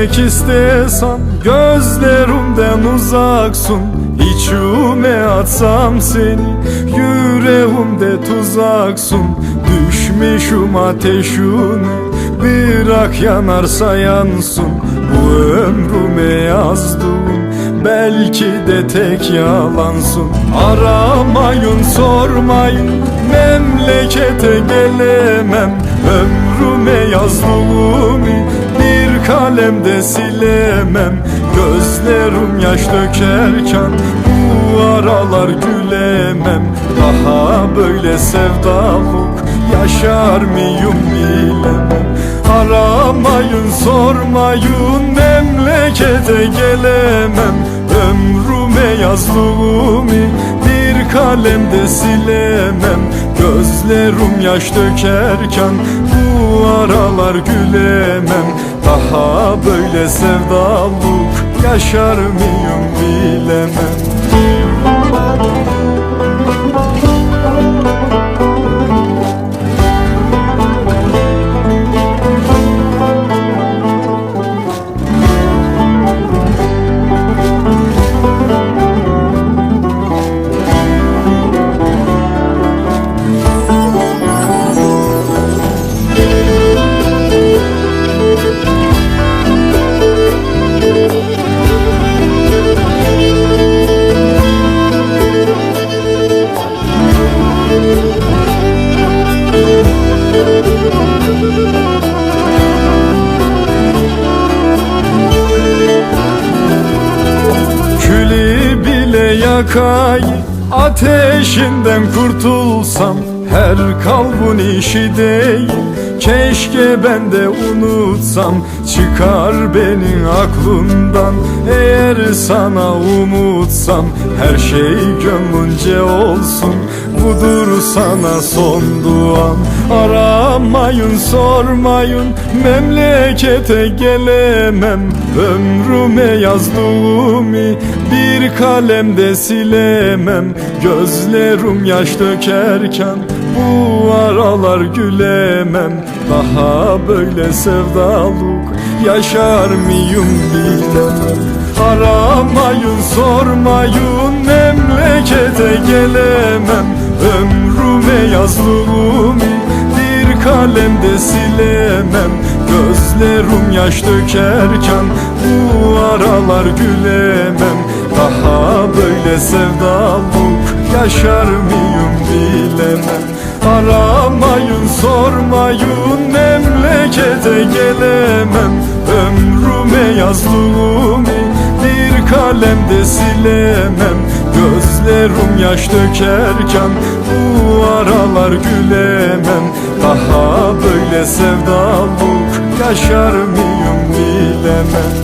görmek istesem Gözlerimden uzaksın. İçime atsam seni Yüreğimde tuzaksın. Düşmüşüm ateşine Bırak yanarsa yansın. Bu ömrüme yazdım Belki de tek yalansın. Aramayın sormayın Memlekete gelemem. Ömrüme yazdığımı Kalemde silemem. Gözlerim yaş dökerken Bu aralar gülemem. Daha böyle sevdalık Yaşar mıyım bilemem. Aramayın sormayın memlekete gelemem. Ömrüme yazdığımı bir kalemde silemem. Gözlerim yaş dökerken bu aralar gülemem Daha böyle sevdalık yaşar mıyım bilemem bile yakay Ateşinden kurtulsam Her kalbun işi değil Keşke ben de unutsam Çıkar benim aklımdan. Eğer sana umutsam Her şey gönlünce olsun. Budur sana son duam. Aramayın sormayın Memlekete gelemem. Ömrüme yazdığımı Bir kalemde silemem. Gözlerim yaş dökerken Bu aralar gülemem. Daha böyle sevdalık Yaşar mıyım bilemem Aramayın sormayın Memlekete gelemem. Ömrüme yazdığımı bir kalemde silemem. Gözlerim yaş dökerken bu aralar gülemem. Daha böyle sevdalık yaşar mıyım bilemem Aramayın sormayın memlekete gelemem. Ömrüme yazdığımı bir kalemde silemem. Gözlerim yaş dökerken bu aralar gülemem. Daha böyle sevdalık yaşar mıyım bilemem